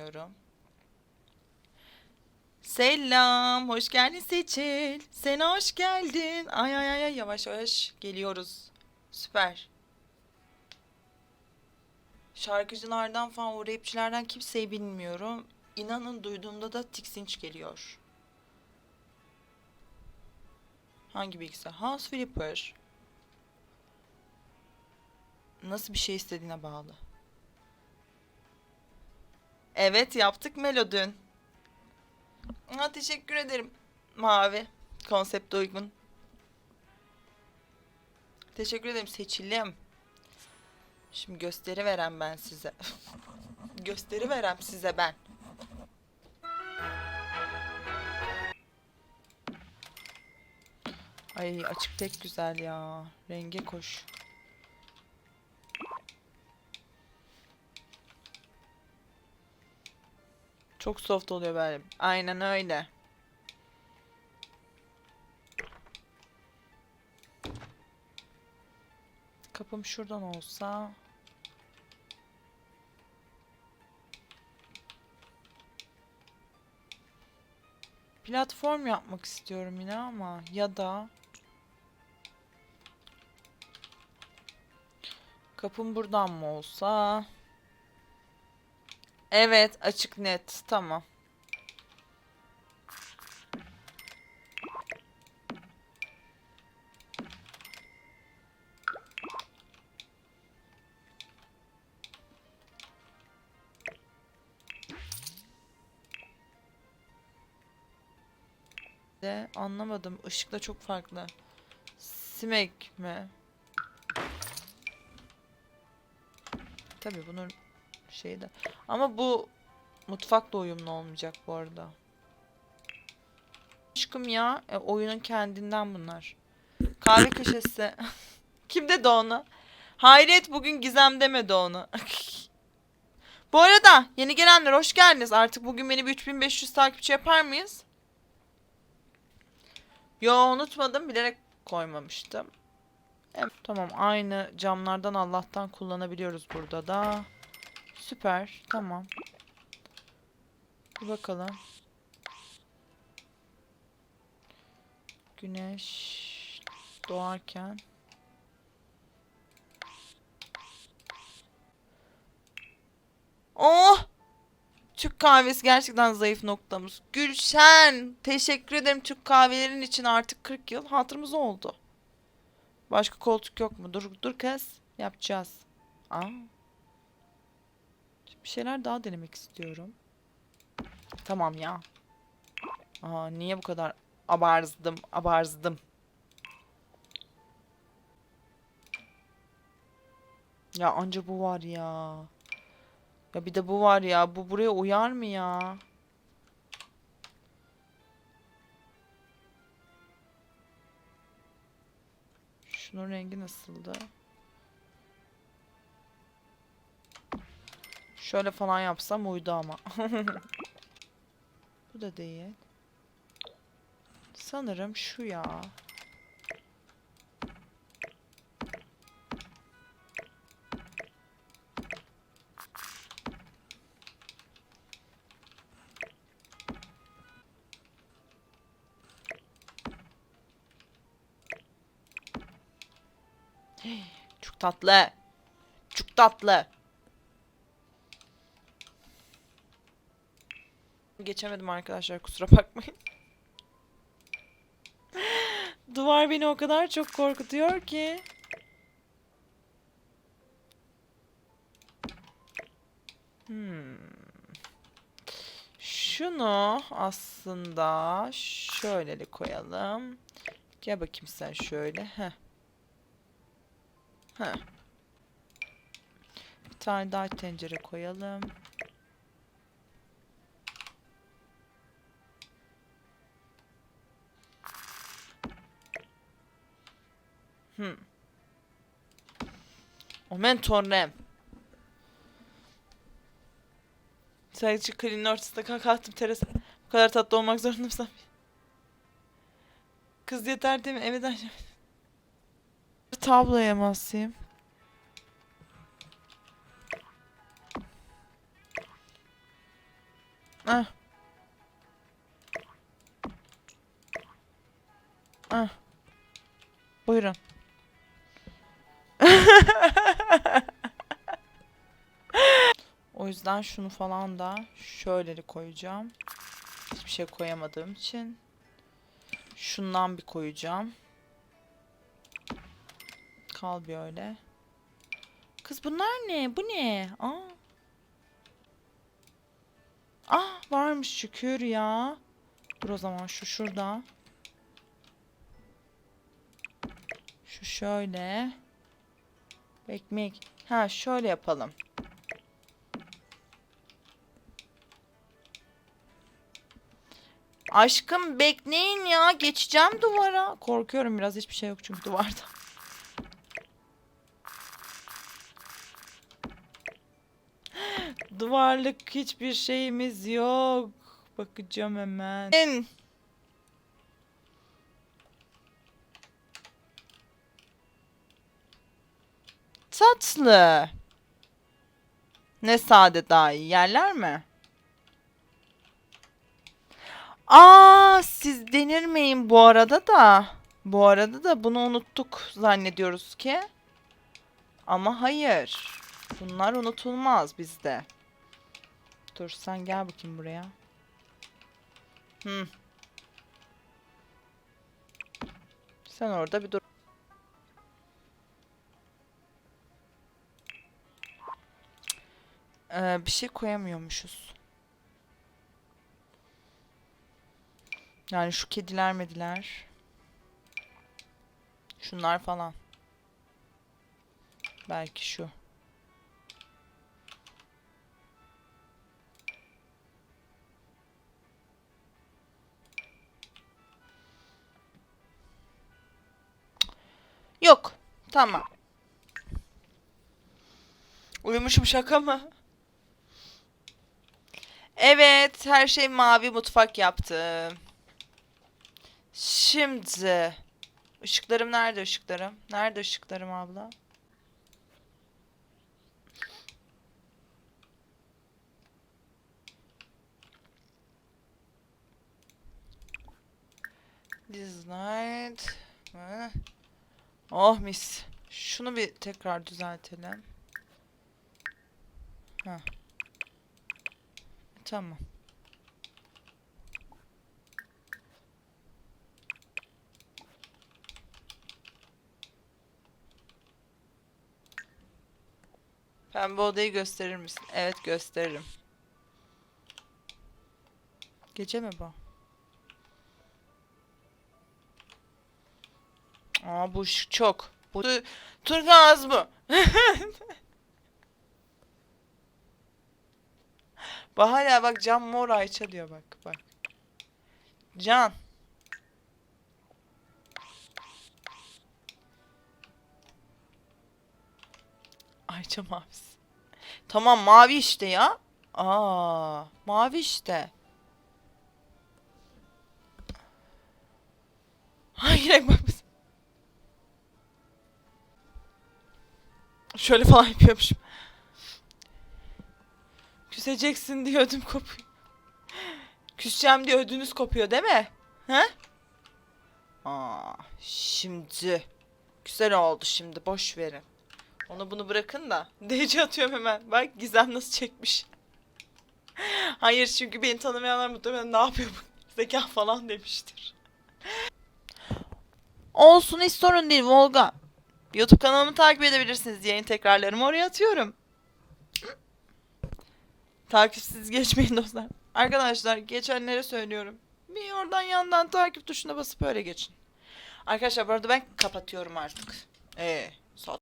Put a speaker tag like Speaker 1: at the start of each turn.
Speaker 1: bilmiyorum. Selam, hoş geldin Seçil. Sen hoş geldin. Ay ay ay yavaş yavaş geliyoruz. Süper. Şarkıcılardan falan, o rapçilerden kimseyi bilmiyorum. İnanın duyduğumda da tiksinç geliyor. Hangi bilgisayar? House Flipper. Nasıl bir şey istediğine bağlı. Evet yaptık Melodün. Ha, teşekkür ederim. Mavi. Konsepte uygun. Teşekkür ederim seçilim. Şimdi gösteri verem ben size. gösteri verem size ben. Ay açık pek güzel ya. Renge koş. Çok soft oluyor böyle. Aynen öyle. Kapım şuradan olsa. Platform yapmak istiyorum yine ama ya da kapım buradan mı olsa? Evet, açık net. Tamam. De anlamadım. Işıkla çok farklı. Simek mi? Tabii bunun şeyi de. Ama bu mutfakla uyumlu olmayacak bu arada. Aşkım ya. E, oyunun kendinden bunlar. Kahve köşesi. Kim dedi onu? Hayret bugün Gizem demedi onu. bu arada yeni gelenler hoş geldiniz. Artık bugün beni bir 3500 takipçi yapar mıyız? Yo unutmadım. Bilerek koymamıştım. Evet, tamam aynı camlardan Allah'tan kullanabiliyoruz burada da. Süper. Tamam. Bir bakalım. Güneş doğarken Oh! Türk kahvesi gerçekten zayıf noktamız. Gülşen, teşekkür ederim Türk kahvelerin için artık 40 yıl hatırımız oldu. Başka koltuk yok mu? Dur dur kız. Yapacağız. Aa. Bir şeyler daha denemek istiyorum. Tamam ya. Aa, niye bu kadar abarzdım, abarzdım. Ya anca bu var ya. Ya bir de bu var ya. Bu buraya uyar mı ya? Şunun rengi nasıldı? Şöyle falan yapsam uydu ama. Bu da değil. Sanırım şu ya. Çok tatlı. Çok tatlı. Geçemedim arkadaşlar kusura bakmayın. Duvar beni o kadar çok korkutuyor ki. Hmm. Şunu aslında şöyle koyalım. Gel bakayım sen şöyle. Heh. Heh. Bir tane daha tencere koyalım. Hmm. Momentorem. Sadece klinin ortasında kalktım terasa. Bu kadar tatlı olmak zorunda mısın? Kız yeter değil mi? Evet anne. Tabloya basayım. Ah. Ah. Buyurun. O yüzden şunu falan da şöyle koyacağım. Hiçbir şey koyamadığım için. Şundan bir koyacağım. Kal bir öyle. Kız bunlar ne? Bu ne? Aa. Ah varmış şükür ya. Dur o zaman şu şurada. Şu şöyle. Ekmek. Ha şöyle yapalım. Aşkım bekleyin ya. Geçeceğim duvara. Korkuyorum biraz. Hiçbir şey yok çünkü duvarda. Duvarlık hiçbir şeyimiz yok. Bakacağım hemen. Tatlı. Ne sade daha iyi yerler mi? Aa, siz denirmeyin bu arada da. Bu arada da bunu unuttuk zannediyoruz ki. Ama hayır. Bunlar unutulmaz bizde. Dur sen gel bakayım buraya. Hı. Sen orada bir dur. Ee, bir şey koyamıyormuşuz. Yani şu kediler mediler. Şunlar falan. Belki şu. Yok. Tamam. Uyumuşum şaka mı? Evet, her şey mavi mutfak yaptım. Şimdi ışıklarım nerede ışıklarım? Nerede ışıklarım abla? This night. Oh mis. Şunu bir tekrar düzeltelim. Ha. Tamam. Pembe odayı gösterir misin? Evet gösteririm. Gece mi bu? Aa bu çok. Bu Tu- turkuaz mı? Bak hala bak cam mor Ayça diyor bak bak. Can. Ayça mavisi. Tamam mavi işte ya. Aa, mavi işte. Hayır bak. Şöyle falan yapıyormuşum. Küseceksin diye ödüm kopuyor. Küseceğim diye ödünüz kopuyor değil mi? He? Aa, şimdi. Güzel oldu şimdi boş verin. Onu bunu bırakın da. DC atıyorum hemen. Bak Gizem nasıl çekmiş. Hayır çünkü beni tanımayanlar muhtemelen ne yapıyor bu zeka falan demiştir. Olsun hiç sorun değil Volga. YouTube kanalımı takip edebilirsiniz. Yayın tekrarlarımı oraya atıyorum. Takipsiz geçmeyin dostlar. Arkadaşlar geçenlere söylüyorum. Bir oradan yandan takip tuşuna basıp öyle geçin. Arkadaşlar bu arada ben kapatıyorum artık. Ee,